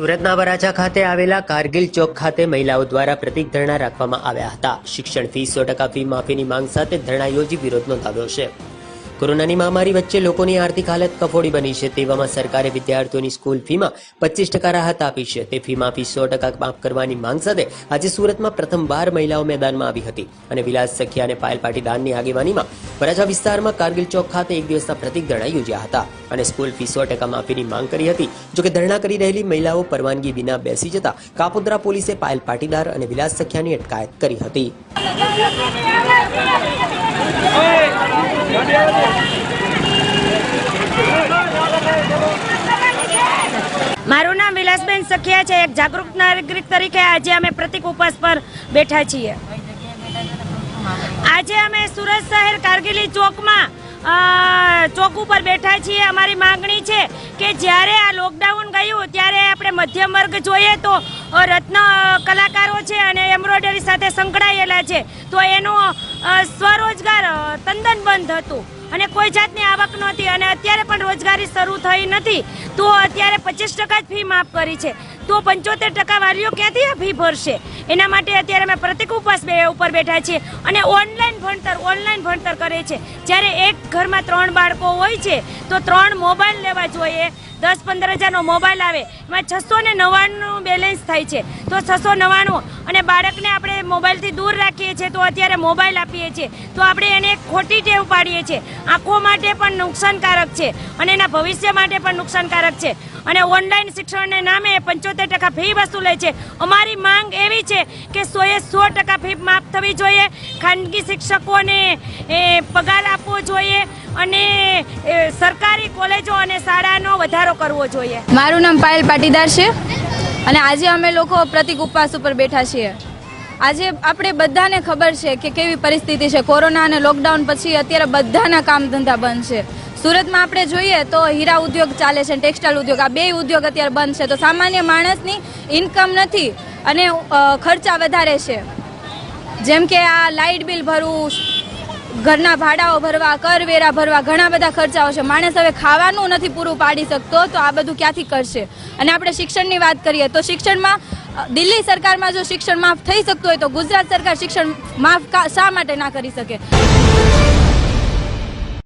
સુરતના વરાછા ખાતે આવેલા કારગિલ ચોક ખાતે મહિલાઓ દ્વારા પ્રતિક ધરણા રાખવામાં આવ્યા હતા. શિક્ષણ ફી સો ટકા, ફી માફીની માંગ સાથે ધરણા યોજી વિરોધ નોંધાવ્યો છે. કોરોનાની મહામારી વચ્ચે લોકોની આર્થિક હાલત કફોડી બની છે. તેવામાં સરકારે વિદ્યાર્થીઓની સ્કૂલ ફીમાં પચીસ ટકા રાહત આપી છે. તે ફી માફી સો ટકા માફ કરવાની માંગ સાથે આજે સુરતમાં પ્રથમવાર મહિલાઓ મેદાનમાં આવી હતી અને વિલાસ સખિયા અને પાયલ પાટીદારની આગેવાનીમાં વરાછા વિસ્તારમાં કારગિલ ચોક ખાતે એક દિવસના પ્રતિક ધરણા યોજ્યા હતા અને સ્કૂલ ફી સો ટકા માફીની માંગ કરી હતી. જોકે ધરણા કરી રહેલી મહિલાઓ પરવાનગી વિના બેસી જતા કાપોદ્રા પોલીસે પાયલ પાટીદાર અને વિલાસ સખિયાની અટકાયત કરી હતી. મારું નામ વિલાસબેન સખિયા છે. એક જાગૃત નાગરિક તરીકે આજે અમે પ્રતિક ઉપવાસ પર બેઠા છીએ. આજે અમે સુરત શહેર કારગિલી ચોકમાં ચોક ઉપર બેઠા છીએ. અમારી માંગણી છે કે જ્યારે આ લોકડાઉન ગયું, ત્યારે આપણે મધ્યમ વર્ગ જોઈએ તો રત્ન કલાકારો છે અને એમ્બ્રોઇડરી સાથે સંકળાયેલા છે. તો એનો સ્વરોજગાર તંદન બંધ હતું. અને કોઈ જાતની આવક નહોતી. અને અત્યારે પણ રોજગારી શરૂ થઈ નથી. તો અત્યારે પચીસ ટકા જ ફી માફ કરી છે. તો પંચોતેર ટકા વાલીઓ ક્યાંથી ફી ભરશે? એના માટે અત્યારે અમે પ્રતિક ઉપવાસ બે ઉપર બેઠા છીએ અને ઓનલાઈન ભણતર ઓનલાઈન ભણતર કરે છે. જ્યારે એક ઘરમાં ત્રણ બાળકો હોય છે, તો ત્રણ મોબાઈલ લેવા જોઈએ. દસ પંદર હજારનો મોબાઈલ આવે. એમાં છસો ને નવ્વાણું બેલેન્સ થાય છે. તો છસો નવ્વાણું અને બાળકને આપણે મોબાઈલથી દૂર રાખીએ છીએ, તો અત્યારે મોબાઈલ આપીએ છીએ. તો આપણે એને ખોટી ટેવ પાડીએ છીએ. આંખો માટે પણ નુકસાનકારક છે અને એના ભવિષ્ય માટે પણ નુકસાનકારક છે. અને ઓનલાઈન શિક્ષણને નામે પંચોતેર ટકા ફી વસૂલે છે. અમારી માંગ એવી છે કે સોએ સો ટકા ફી માફ થવી જોઈએ. ખાનગી શિક્ષકોને પગાર આપવો જોઈએ અને સરકારી કોલેજો અને શાળાનો વધારો કરવો જોઈએ. મારું નામ પાયલ પાટીદાર છે અને આજે અમે લોકો પ્રતિક ઉપવાસ ઉપર બેઠા છીએ. આજે આપણે બધાને ખબર છે કે કેવી પરિસ્થિતિ છે. કોરોના અને લોકડાઉન પછી અત્યારે બધાના કામ ધંધા બંધ છે. સુરતમાં આપણે જોઈએ તો હીરા ઉદ્યોગ ચાલે છે ટેક્સટાઇલ ઉદ્યોગ. આ બે ઉદ્યોગ અત્યારે બંધ છે. તો સામાન્ય માણસની ઇન્કમ નથી અને ખર્ચા વધારે છે. જેમ કે આ લાઇટ બિલ ભરવું, ઘરના ભાડાઓ ભરવા કરવેરા ભરવા ઘણા બધા ખર્ચાઓ છે. માણસ હવે ખાવાનું નથી પૂરું પાડી શકતો, તો આ બધું ક્યાંથી કરશે? અને આપણે શિક્ષણની વાત કરીએ તો શિક્ષણમાં દિલ્હી સરકારમાં જો શિક્ષણ માફ થઈ શકતું હોય તો ગુજરાત સરકાર શિક્ષણ માફ શા માટે ના કરી શકે?